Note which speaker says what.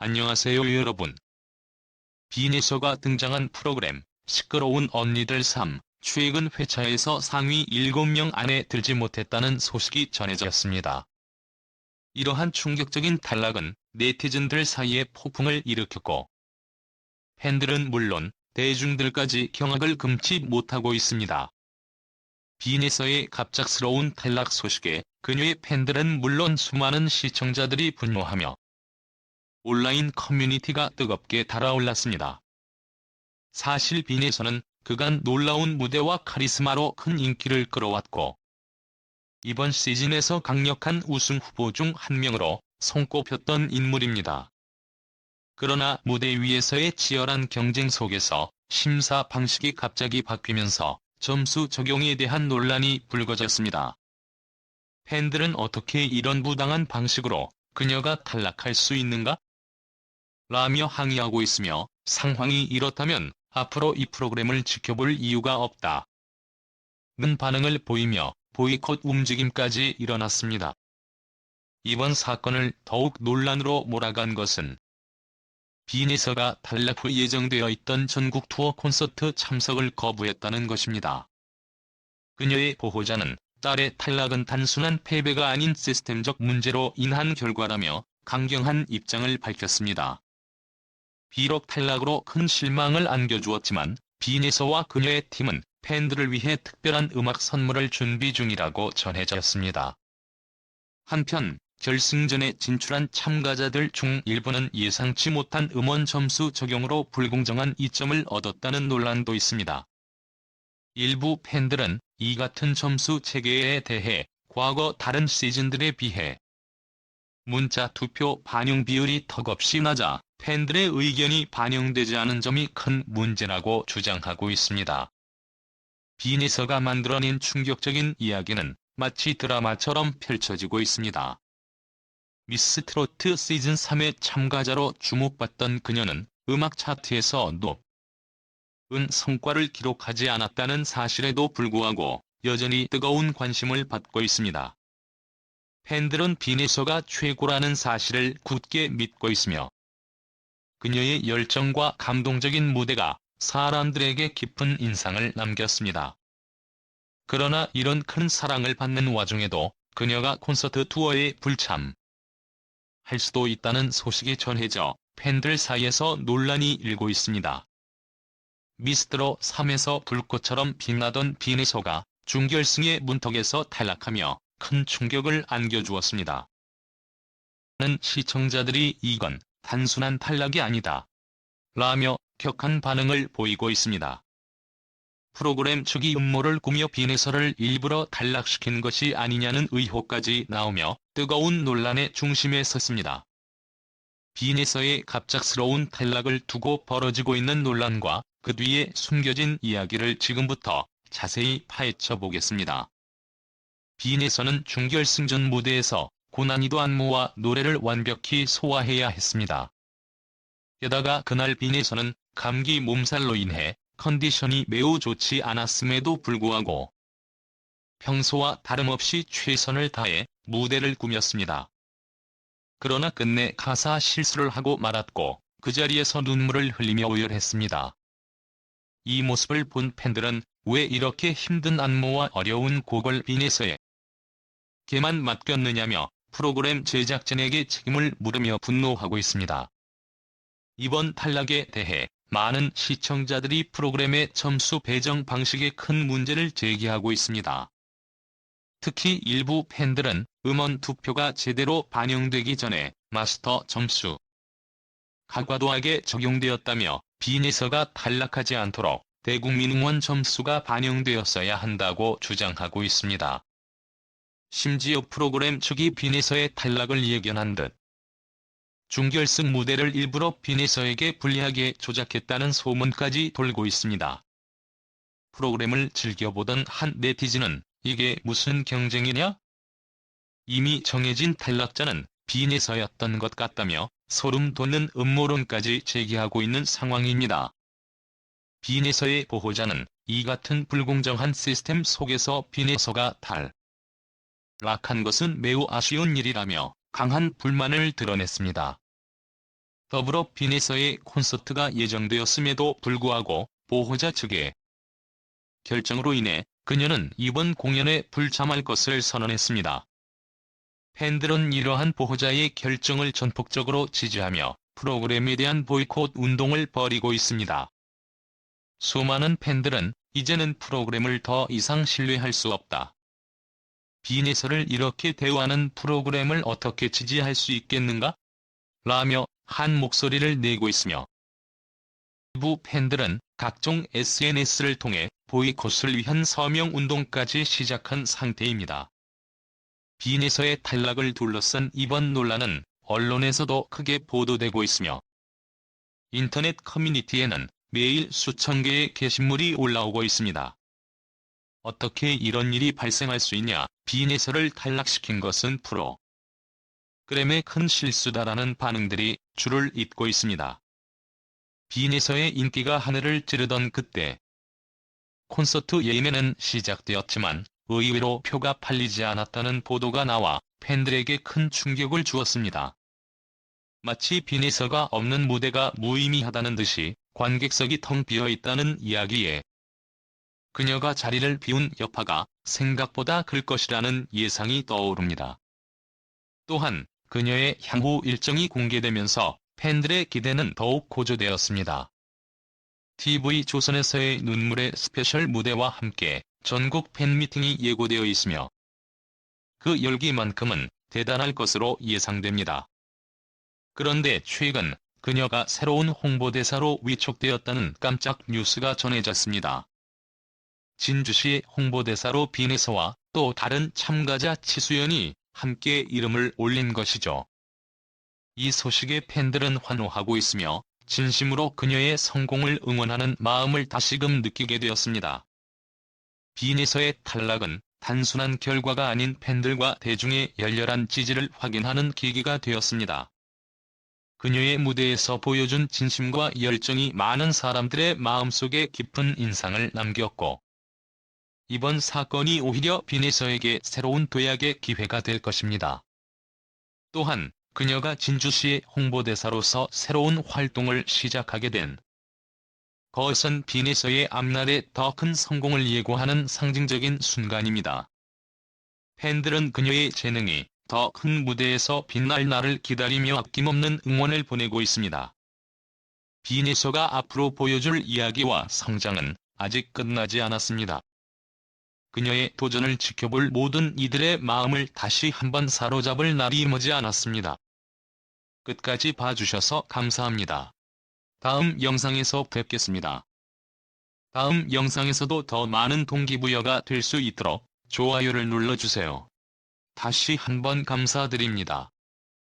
Speaker 1: 안녕하세요 여러분. 비네서가 등장한 프로그램 시끄러운 언니들 3 최근 회차에서 상위 7명 안에 들지 못했다는 소식이 전해졌습니다. 이러한 충격적인 탈락은 네티즌들 사이에 폭풍을 일으켰고 팬들은 물론 대중들까지 경악을 금치 못하고 있습니다. 비네서의 갑작스러운 탈락 소식에 그녀의 팬들은 물론 수많은 시청자들이 분노하며 온라인 커뮤니티가 뜨겁게 달아올랐습니다. 사실 빈에서는 그간 놀라운 무대와 카리스마로 큰 인기를 끌어왔고 이번 시즌에서 강력한 우승 후보 중 한 명으로 손꼽혔던 인물입니다. 그러나 무대 위에서의 치열한 경쟁 속에서 심사 방식이 갑자기 바뀌면서 점수 적용에 대한 논란이 불거졌습니다. 팬들은 어떻게 이런 부당한 방식으로 그녀가 탈락할 수 있는가? 라며 항의하고 있으며 상황이 이렇다면 앞으로 이 프로그램을 지켜볼 이유가 없다. 는 반응을 보이며 보이콧 움직임까지 일어났습니다. 이번 사건을 더욱 논란으로 몰아간 것은 비네서가 탈락 후 예정되어 있던 전국 투어 콘서트 참석을 거부했다는 것입니다. 그녀의 보호자는 딸의 탈락은 단순한 패배가 아닌 시스템적 문제로 인한 결과라며 강경한 입장을 밝혔습니다. 비록 탈락으로 큰 실망을 안겨주었지만 비네서와 그녀의 팀은 팬들을 위해 특별한 음악 선물을 준비 중이라고 전해졌습니다. 한편 결승전에 진출한 참가자들 중 일부는 예상치 못한 음원 점수 적용으로 불공정한 이점을 얻었다는 논란도 있습니다. 일부 팬들은 이 같은 점수 체계에 대해 과거 다른 시즌들에 비해 문자 투표 반영 비율이 턱없이 낮아 팬들의 의견이 반영되지 않은 점이 큰 문제라고 주장하고 있습니다. 비네서가 만들어낸 충격적인 이야기는 마치 드라마처럼 펼쳐지고 있습니다. 미스 트로트 시즌 3의 참가자로 주목받던 그녀는 음악 차트에서 높은 성과를 기록하지 않았다는 사실에도 불구하고 여전히 뜨거운 관심을 받고 있습니다. 팬들은 비네서가 최고라는 사실을 굳게 믿고 있으며 그녀의 열정과 감동적인 무대가 사람들에게 깊은 인상을 남겼습니다. 그러나 이런 큰 사랑을 받는 와중에도 그녀가 콘서트 투어에 불참 할 수도 있다는 소식이 전해져 팬들 사이에서 논란이 일고 있습니다. 미스트로 3에서 불꽃처럼 빛나던 비네소가 준결승의 문턱에서 탈락하며 큰 충격을 안겨주었습니다. 는 시청자들이 이건 단순한 탈락이 아니다. 라며 격한 반응을 보이고 있습니다. 프로그램 측이 음모를 꾸며 비네서를 일부러 탈락시킨 것이 아니냐는 의혹까지 나오며 뜨거운 논란의 중심에 섰습니다. 비네서의 갑작스러운 탈락을 두고 벌어지고 있는 논란과 그 뒤에 숨겨진 이야기를 지금부터 자세히 파헤쳐 보겠습니다. 비네서는 중결승전 무대에서 고난이도 안무와 노래를 완벽히 소화해야 했습니다. 게다가 그날 비네서는 감기 몸살로 인해 컨디션이 매우 좋지 않았음에도 불구하고 평소와 다름없이 최선을 다해 무대를 꾸몄습니다. 그러나 끝내 가사 실수를 하고 말았고 그 자리에서 눈물을 흘리며 오열했습니다. 이 모습을 본 팬들은 왜 이렇게 힘든 안무와 어려운 곡을 비네서에 게만 맡겼느냐며 프로그램 제작진에게 책임을 물으며 분노하고 있습니다. 이번 탈락에 대해 많은 시청자들이 프로그램의 점수 배정 방식에 큰 문제를 제기하고 있습니다. 특히 일부 팬들은 음원 투표가 제대로 반영되기 전에 마스터 점수 가과도하게 적용되었다며 비네서가 탈락하지 않도록 대국민 응원 점수가 반영되었어야 한다고 주장하고 있습니다. 심지어 프로그램 측이 비네서의 탈락을 예견한 듯 중결승 무대를 일부러 비네서에게 불리하게 조작했다는 소문까지 돌고 있습니다. 프로그램을 즐겨보던 한 네티즌은 이게 무슨 경쟁이냐? 이미 정해진 탈락자는 비네서였던 것 같다며 소름 돋는 음모론까지 제기하고 있는 상황입니다. 비네서의 보호자는 이 같은 불공정한 시스템 속에서 비네서가 탈 락한 것은 매우 아쉬운 일이라며 강한 불만을 드러냈습니다. 더불어 빈에서의 콘서트가 예정되었음에도 불구하고 보호자 측의 결정으로 인해 그녀는 이번 공연에 불참할 것을 선언했습니다. 팬들은 이러한 보호자의 결정을 전폭적으로 지지하며 프로그램에 대한 보이콧 운동을 벌이고 있습니다. 수많은 팬들은 이제는 프로그램을 더 이상 신뢰할 수 없다. 빈에서를 이렇게 대우하는 프로그램을 어떻게 지지할 수 있겠는가? 라며 한 목소리를 내고 있으며 일부 팬들은 각종 SNS를 통해 보이콧을 위한 서명 운동까지 시작한 상태입니다. 빈에서의 탈락을 둘러싼 이번 논란은 언론에서도 크게 보도되고 있으며 인터넷 커뮤니티에는 매일 수천 개의 게시물이 올라오고 있습니다. 어떻게 이런 일이 발생할 수 있냐, 빈에서를 탈락시킨 것은 프로. 그램의 큰 실수다라는 반응들이 줄을 잇고 있습니다. 빈에서의 인기가 하늘을 찌르던 그때 콘서트 예매는 시작되었지만 의외로 표가 팔리지 않았다는 보도가 나와 팬들에게 큰 충격을 주었습니다. 마치 빈에서가 없는 무대가 무의미하다는 듯이 관객석이 텅 비어 있다는 이야기에 그녀가 자리를 비운 여파가 생각보다 클 것이라는 예상이 떠오릅니다. 또한 그녀의 향후 일정이 공개되면서 팬들의 기대는 더욱 고조되었습니다. TV조선에서의 눈물의 스페셜 무대와 함께 전국 팬미팅이 예고되어 있으며 그 열기만큼은 대단할 것으로 예상됩니다. 그런데 최근 그녀가 새로운 홍보대사로 위촉되었다는 깜짝 뉴스가 전해졌습니다. 진주시 홍보대사로 빈에서와 또 다른 참가자 치수연이 함께 이름을 올린 것이죠. 이 소식에 팬들은 환호하고 있으며 진심으로 그녀의 성공을 응원하는 마음을 다시금 느끼게 되었습니다. 빈에서의 탈락은 단순한 결과가 아닌 팬들과 대중의 열렬한 지지를 확인하는 계기가 되었습니다. 그녀의 무대에서 보여준 진심과 열정이 많은 사람들의 마음속에 깊은 인상을 남겼고 이번 사건이 오히려 빈에서에게 새로운 도약의 기회가 될 것입니다. 또한 그녀가 진주시의 홍보대사로서 새로운 활동을 시작하게 된 것은 빈에서의 앞날에 더 큰 성공을 예고하는 상징적인 순간입니다. 팬들은 그녀의 재능이 더 큰 무대에서 빛날 날을 기다리며 아낌없는 응원을 보내고 있습니다. 빈에서가 앞으로 보여줄 이야기와 성장은 아직 끝나지 않았습니다. 그녀의 도전을 지켜볼 모든 이들의 마음을 다시 한번 사로잡을 날이 머지 않았습니다. 끝까지 봐주셔서 감사합니다. 다음 영상에서 뵙겠습니다. 다음 영상에서도 더 많은 동기부여가 될 수 있도록 좋아요를 눌러주세요. 다시 한번 감사드립니다.